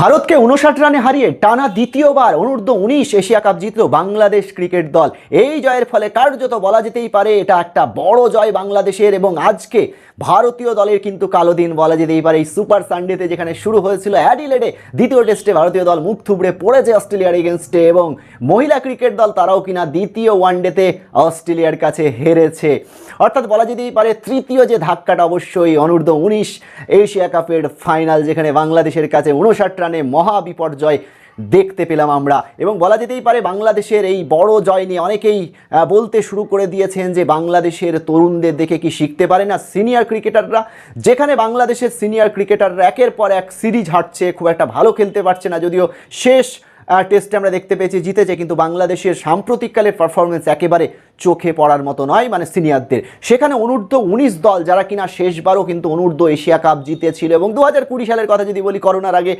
ভারতকে উনষাট রানে হারিয়ে টানা দ্বিতীয়বার অনূর্ধ্ব উনিশ এশিয়া কাপ জিতল বাংলাদেশ ক্রিকেট দল। এই জয়ের ফলে কার্যত বলা যেতেই পারে, এটা একটা বড় জয় বাংলাদেশের এবং আজকে ভারতীয় দলের কিন্তু কালো দিন বলা যেতেই পারে। এই সুপার সানডেতে যেখানে শুরু হয়েছিল অ্যাডিলেডে দ্বিতীয় টেস্টে ভারতীয় দল মুখ থুবড়ে পড়েছে অস্ট্রেলিয়ার এগেনস্টে এবং মহিলা ক্রিকেট দল তারাও কিনা দ্বিতীয় ওয়ানডেতে অস্ট্রেলিয়ার কাছে হেরেছে। অর্থাৎ বলা যেতেই পারে, তৃতীয় যে ধাক্কাটা অবশ্যই অনূর্ধ্ব উনিশ এশিয়া কাপের ফাইনাল, যেখানে বাংলাদেশের কাছে উনষাট রানে মহা বিপর্যয় দেখতে পেলাম আমরা। এবং বলা যেতেই পারে বাংলাদেশের এই বড় জয় নিয়ে অনেকেই বলতে শুরু করে দিয়েছেন যে বাংলাদেশের তরুণদের দেখে কি শিখতে পারে না সিনিয়র ক্রিকেটাররা। যেখানে বাংলাদেশের সিনিয়র ক্রিকেটাররা একের পর এক সিরিজ হাঁটছে খুব একটা ভালো খেলতে পারছে না। যদিও শেষ টেস্টে আমরা দেখতে পেয়েছি জিতেছে, কিন্তু বাংলাদেশের সাম্প্রতিককালের পারফরমেন্স একেবারে চোখে পড়ার মতো নয় মানে সিনিয়রদের। সেখানে অনূর্ধ্ব উনিশ দল, যারা কিনা শেষবারও কিন্তু অনূর্ধ্ব এশিয়া কাপ জিতেছিল এবং দু হাজার কুড়ি সালের কথা যদি বলি করোনার আগে,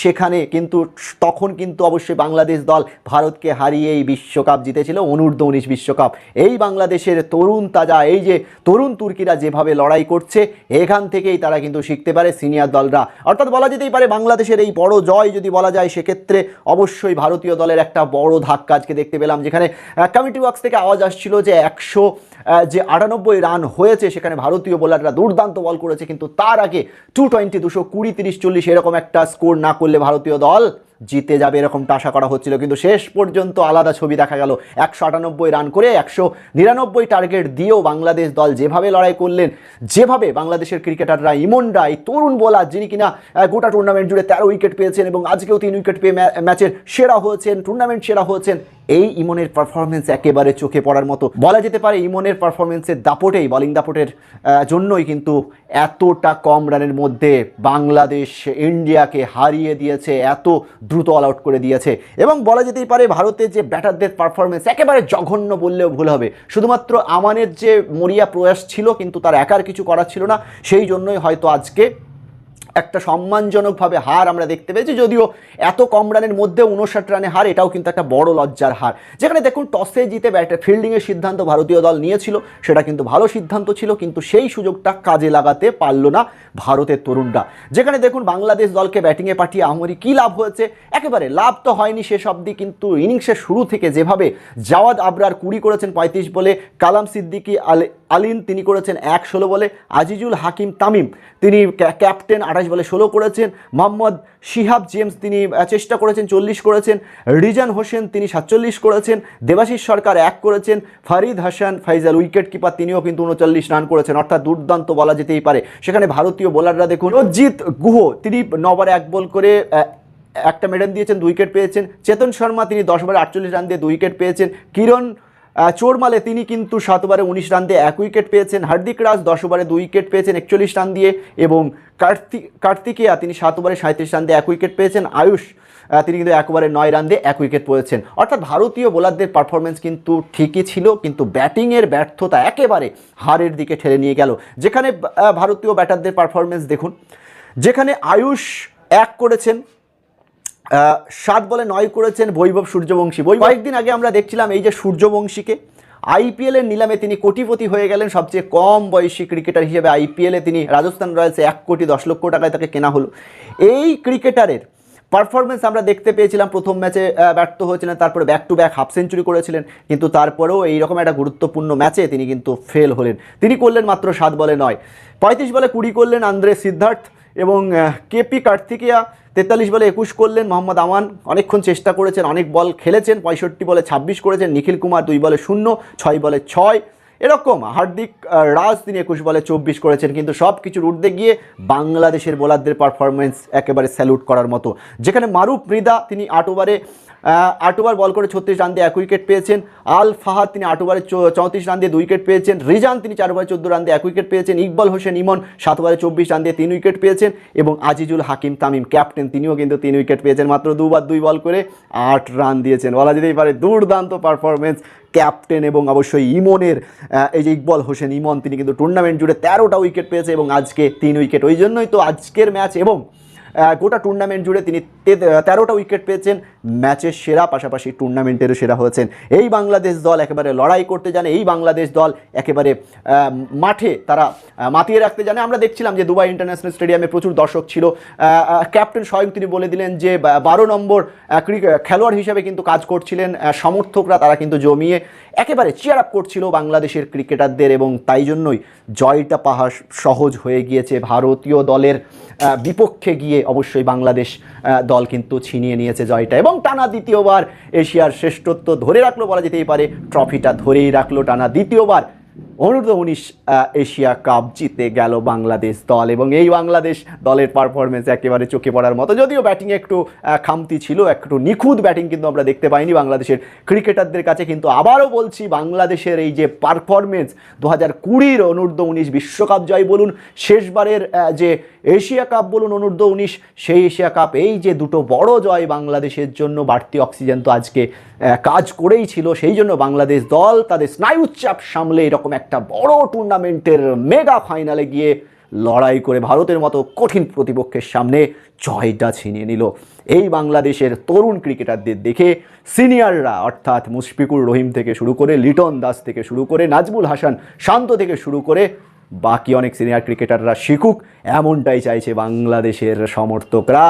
সেখানে কিন্তু তখন কিন্তু অবশ্যই বাংলাদেশ দল ভারতকে হারিয়ে এই বিশ্বকাপ জিতেছিল, অনূর্ধ্ব উনিশ বিশ্বকাপ। এই বাংলাদেশের তরুণ তাজা, এই যে তরুণ তুর্কিরা যেভাবে লড়াই করছে, এখান থেকেই তারা কিন্তু শিখতে পারে সিনিয়র দলরা। অর্থাৎ বলা যেতেই পারে বাংলাদেশের এই বড় জয় যদি বলা যায়, সেক্ষেত্রে অবশ্যই ভারতীয় দলের একটা বড় ধাক্কা আজকে দেখতে পেলাম, যেখানে কমিটি ওয়ার্কস থেকে আওয়াজ আসছিল যে একশো যে আটানব্বই রান হয়েছে, সেখানে ভারতীয় বোলাররা দুর্দান্ত বল করেছে, কিন্তু তার আগে টু টোয়েন্টি দুশো কুড়ি, তিরিশ, চল্লিশ এরকম একটা স্কোর না করলে ভারতীয় দল জিতে যাবে এরকমটা আশা করা হচ্ছিল। কিন্তু শেষ পর্যন্ত আলাদা ছবি দেখা গেল। একশো আটানব্বই রান করে একশো নিরানব্বই টার্গেট দিয়েও বাংলাদেশ দল যেভাবে লড়াই করলেন, যেভাবে বাংলাদেশের ক্রিকেটাররা, ইমনরা, এই তরুণ বোলার যিনি কিনা গোটা টুর্নামেন্ট জুড়ে তেরো উইকেট পেয়েছেন এবং আজকেও তিন উইকেট পেয়ে ম্যাচের সেরা হয়েছেন টুর্নামেন্ট সেরা হয়েছেন এই ইমনের পারফরমেন্স একেবারে চোখে পড়ার মতো। বলা যেতে পারে ইমনের পারফরমেন্সের দাপটেই বলিং দাপটের জন্যই কিন্তু এতটা কম রানের মধ্যে বাংলাদেশ ইন্ডিয়াকে হারিয়ে দিয়েছে, এত দ্রুত অল আউট করে দিয়েছে। এবং বলা যেতেই পারে ভারতের যে ব্যাটারদের পারফরমেন্স একেবারে জঘন্য বললেও ভুল হবে। শুধুমাত্র আমানের যে মরিয়া প্রয়াস ছিল, কিন্তু তার একার কিছু করার ছিল না, সেই জন্যই হয়তো আজকে একটা সম্মানজনকভাবে হার আমরা দেখতে পেয়েছি, যদিও এত কম রানের মধ্যে উনষাট রানে হার, এটাও কিন্তু একটা বড় লজ্জার হার। যেখানে দেখুন, টসে জিতে ব্যাটে, ফিল্ডিংয়ের সিদ্ধান্ত ভারতীয় দল নিয়েছিল, সেটা কিন্তু ভালো সিদ্ধান্ত ছিল, কিন্তু সেই সুযোগটা কাজে লাগাতে পারল না ভারতের তরুণরা। যেখানে দেখুন, বাংলাদেশ দলকে ব্যাটিংয়ে পাঠিয়ে আমরি কী লাভ হয়েছে? একেবারে লাভ তো হয়নি শেষ অবধি কিন্তু ইনিংসের শুরু থেকে যেভাবে জাওয়াদ আবরার কুড়ি করেছেন পঁয়ত্রিশ বলে, কালাম সিদ্দিকি আলে আলিন, তিনি করেছেন এক ষোলো বলে। আজিজুল হাকিম তামিম, তিনি ক্যাপ্টেন আঠাশ বলে ষোলো করেছেন। মোহাম্মদ শিহাব জেমস, তিনি চেষ্টা করেছেন চল্লিশ করেছেন। রিজান হোসেন, তিনি সাতচল্লিশ করেছেন। দেবাশিস সরকার এক করেছেন। ফারিদ হাসান ফাইজাল, উইকেট কিপার, তিনিও কিন্তু উনচল্লিশ রান করেছেন। অর্থাৎ দুর্দান্ত বলা যেতেই পারে। সেখানে ভারতীয় বোলাররা দেখুন, অজিত গুহ, তিনি নবার এক বল করে একটা মেডেল দিয়েছেন, দুই উইকেট পেয়েছেন। চেতন শর্মা, তিনি দশ ওভারে আটচল্লিশ রান দিয়ে দুই উইকেট পেয়েছেন। কিরণ চোরমালে তিনি কিন্তু সাত ওভারে উনিশ রান দিয়ে এক উইকেট পেয়েছেন। হার্দিক রাজ দশ ওভারে দুই উইকেট পেয়েছেন, একচল্লিশ রান দিয়ে। এবং কার্তিক কার্তিকেয়া তিনি সাত ওভারে সাঁত্রিশ রান দিয়ে এক উইকেট পেয়েছেন। আয়ুষ তিনি কিন্তু এক ওভারে নয় রান দিয়ে এক উইকেট পেয়েছেন অর্থাৎ ভারতীয় বোলারদের পারফরমেন্স কিন্তু ঠিকই ছিল, কিন্তু ব্যাটিংয়ের ব্যর্থতা একেবারে হারের দিকে ঠেলে নিয়ে গেল। যেখানে ভারতীয় ব্যাটারদের পারফরমেন্স দেখুন, যেখানে আয়ুষ এক করেছেন সাত বলে নয় করেছেন বৈভব সূর্যবংশী। কয়েকদিন আগে আমরা দেখছিলাম এই যে সূর্যবংশীকে। আইপিএলের নিলামে তিনি কোটিপতি হয়ে গেলেন। সবচেয়ে কম বয়সী ক্রিকেটার হিসেবে আইপিএলে তিনি রাজস্থান রয়্যালসে এক কোটি দশ লক্ষ টাকায় তাকে কেনা হলো। এই ক্রিকেটারের পারফরমেন্স আমরা দেখতে পেয়েছিলাম। প্রথম ম্যাচে ব্যর্থ হয়েছিলেন, তারপরে back to back half century করেছিলেন, কিন্তু তারপরেও এইরকম একটা গুরুত্বপূর্ণ ম্যাচে তিনি কিন্তু ফেল হলেন। তিনি করলেন মাত্র সাত বলে নয়। পঁয়ত্রিশ বলে কুড়ি করলেন আন্দ্রে সিদ্ধার্থ এবং কেপি কার্তিকিয়া। তেতাল্লিশ বলে একুশ করলেন মোহাম্মদ আমান। অনেকক্ষণ চেষ্টা করেছেন, অনেক বল খেলেছেন, পঁয়ষট্টি বলে ছাব্বিশ করেছেন, নিখিল কুমার দুই বলে শূন্য, ছয় বলে ছয়। এরকম হার্দিক রাজ তিনি একুশ বলে চব্বিশ করেছেন, কিন্তু সব কিছুর ঊর্ধ্বে গিয়ে বাংলাদেশের বোলারদের পারফরমেন্স একেবারে স্যালুট করার মতো। যেখানে মারুফ মৃদা তিনি আট ওভারে আট ওভার বল করে ছত্রিশ রান দিয়ে এক উইকেট পেয়েছেন। আল ফাহাদ তিনি আট ওভারে চৌত্রিশ রান দিয়ে দুই উইকেট পেয়েছেন। রিজান তিনি চার ওভারে চোদ্দ রান দিয়ে এক উইকেট পেয়েছেন। ইকবাল হোসেন ইমন সাত ওভারে চব্বিশ রান দিয়ে তিন উইকেট পেয়েছেন। এবং আজিজুল হাকিম তামিম ক্যাপ্টেন তিনিও কিন্তু তিন উইকেট পেয়েছেন। মাত্র দুবার দুই বল করে আট রান দিয়েছেন। বলা যেতেই পারে দুর্দান্ত পারফরমেন্স ক্যাপ্টেন এবং অবশ্যই ইমনের এই যে ইকবল হোসেন, ইমন, তিনি কিন্তু টুর্নামেন্ট জুড়ে তেরোটা উইকেট পেয়েছে এবং আজকে তিন উইকেট ওই জন্যই তো আজকের ম্যাচ এবং গোটা টুর্নামেন্ট জুড়ে তিনি তেরোটা উইকেট পেয়েছেন। ম্যাচের সেরা, পাশাপাশি টুর্নামেন্টেরও সেরা হয়েছেন। এই বাংলাদেশ দল একেবারে লড়াই করতে জানে, এই বাংলাদেশ দল একেবারে মাঠে তারা মাতিয়ে রাখতে জানে। আমরা দেখছিলাম যে দুবাই ইন্টারন্যাশনাল স্টেডিয়ামে প্রচুর দর্শক ছিল। ক্যাপ্টেন স্বয়ং তিনি বলে দিলেন যে বারো নম্বর খেলোয়াড় হিসেবে কিন্তু কাজ করছিলেন সমর্থকরা, তারা কিন্তু জমিয়ে একেবারে চেয়ার আপ করছিল বাংলাদেশের ক্রিকেটারদের এবং তাই জন্যই জয়টা পাহা সহজ হয়ে গিয়েছে। ভারতীয় দলের বিপক্ষে গিয়ে অবশ্যই বাংলাদেশ দল কিন্তু ছিনিয়ে নিয়েছে জয়টা। এবং টানা দ্বিতীয়বার এশিয়ার শ্রেষ্ঠত্ব ধরে রাখল বলা যেতেই পারে। ট্রফিটা ধরেই রাখল টানা দ্বিতীয়বার। অনূর্ধ্ব উনিশ এশিয়া কাপ জিতে গেল বাংলাদেশ দল এবং এই বাংলাদেশ দলের পারফরমেন্স একেবারে চোখে পড়ার মতো। যদিও ব্যাটিংয়ে একটু খামতি ছিল, একটু নিখুঁত ব্যাটিং কিন্তু আমরা দেখতে পাইনি বাংলাদেশের ক্রিকেটারদের কাছে। কিন্তু আবারও বলছি, বাংলাদেশের এই যে পারফরমেন্স দু হাজার কুড়ির অনূর্ধ্ব উনিশ বিশ্বকাপ জয় বলুন, শেষবারের যে এশিয়া কাপ বলুন অনূর্ধ্ব উনিশ সেই এশিয়া কাপ এই যে দুটো বড় জয় বাংলাদেশের জন্য, বাড়তি অক্সিজেন তো আজকে কাজ করেই ছিল। সেই জন্য বাংলাদেশ দল তাদের স্নায়ুচাপ সামলে এরকম একটা বড় টুর্নামেন্টের মেগা ফাইনালে গিয়ে লড়াই করে ভারতের মতো কঠিন প্রতিপক্ষের সামনে জয়টা ছিনিয়ে নিল। এই বাংলাদেশের তরুণ ক্রিকেটারদের দেখে সিনিয়ররা অর্থাৎ মুশফিকুর রহিম থেকে শুরু করে লিটন দাস থেকে শুরু করে নাজমুল হাসান শান্ত থেকে শুরু করে বাকি অনেক সিনিয়র ক্রিকেটাররা শিখুক, এমনটাই চাইছে বাংলাদেশের সমর্থকরা।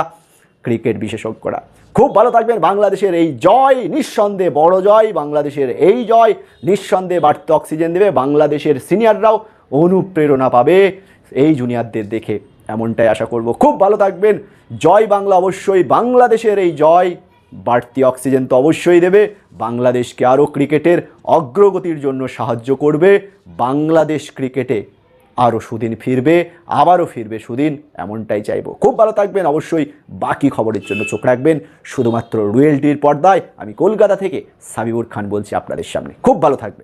ক্রিকেট বিশেষজ্ঞরা। খুব ভালো থাকবেন বাংলাদেশের এই জয়, নিঃসন্দেহে বড় জয়, বাংলাদেশের এই জয়, নিঃসন্দেহে বাড়তি অক্সিজেন দেবে, বাংলাদেশের সিনিয়ররাও অনুপ্রেরণা পাবে। এই জুনিয়রদের দেখে এমনটাই আশা করব। খুব ভালো থাকবেন। জয় বাংলা অবশ্যই, বাংলাদেশের এই জয়, বাড়তি অক্সিজেন তো অবশ্যই দেবে। বাংলাদেশকে আরও ক্রিকেটের অগ্রগতির জন্য সাহায্য করবে। বাংলাদেশ ক্রিকেটে আরও সুদিন ফিরবে, আবারও ফিরবে সুদিন, এমনটাই চাইব। খুব ভালো থাকবেন, অবশ্যই বাকি খবরের জন্য চোখ রাখবেন। শুধুমাত্র রুয়েলটির পর্দায় আমি কলকাতা থেকে সাবিবুর খান বলছি আপনাদের সামনে। খুব ভালো থাকবেন।